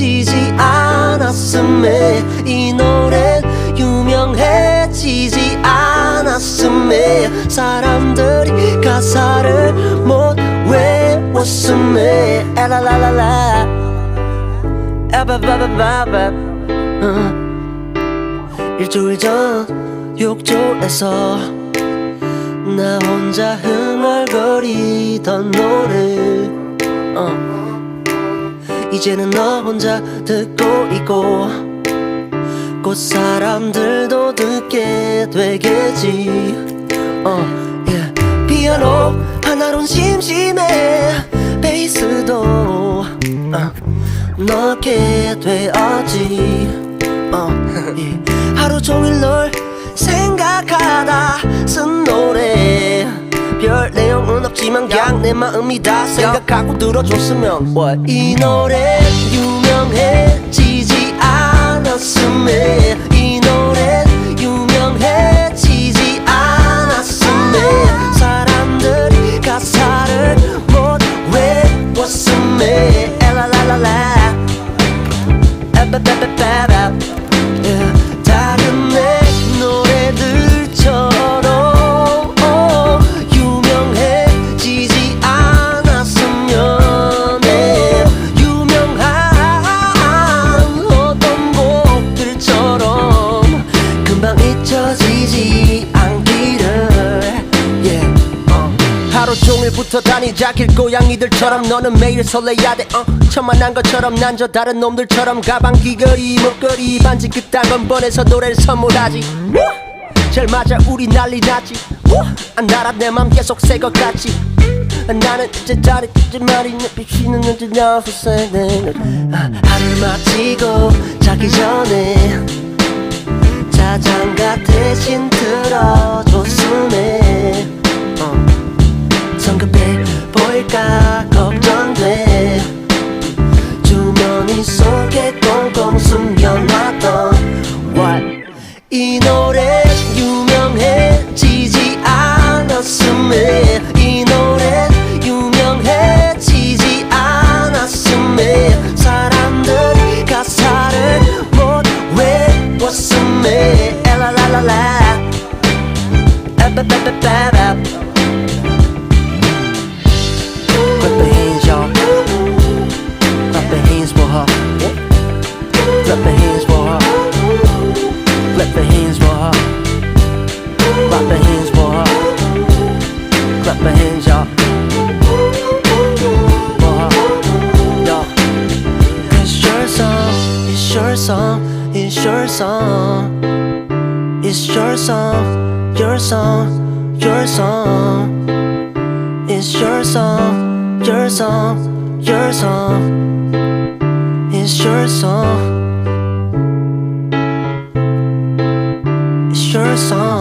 지지 않았음에 이 노래 유명해지지 않았음에 사람들이 가사를 못 외웠음에. 에라라라라. 에바바바바바. 일주일 전 욕조에서 나 혼자 흥얼거리던 노래. 어. 이제는 너 혼자 듣고 있고 곧 사람들도 듣게 되겠지. 어, yeah. 피아노 하나론 심심해. 베이스도 어, 넣게 되었지 없지만 그냥 내 마음이 다 생각하고 들어줬으면. What? 이 노래 유명해지지 않았음에. 이 노래 유명해지지 않았음에. 사람들이 가사를 못 외웠음에. 엘라라라라. 에바바바바바. yeah. 붙어 다니자 길 고양이들처럼 너는 매일 설레야 돼 어. 천만한 것처럼 난 저 다른 놈들처럼 가방 귀걸이 목걸이 반지 그딴 건 보내서 노래를 선물하지 우! 잘 맞아 우리 난리 우! 안 달아 내맘 계속 새것 같지 나는 이제 잘했지만이 내 비치는 언제 나서 새네 하루 마치고 자기 전에 자장가 대신 들어줬 your song, it's your song. It's your song, your song, your song. It's your song, your song, your song. It's your song. It's your song.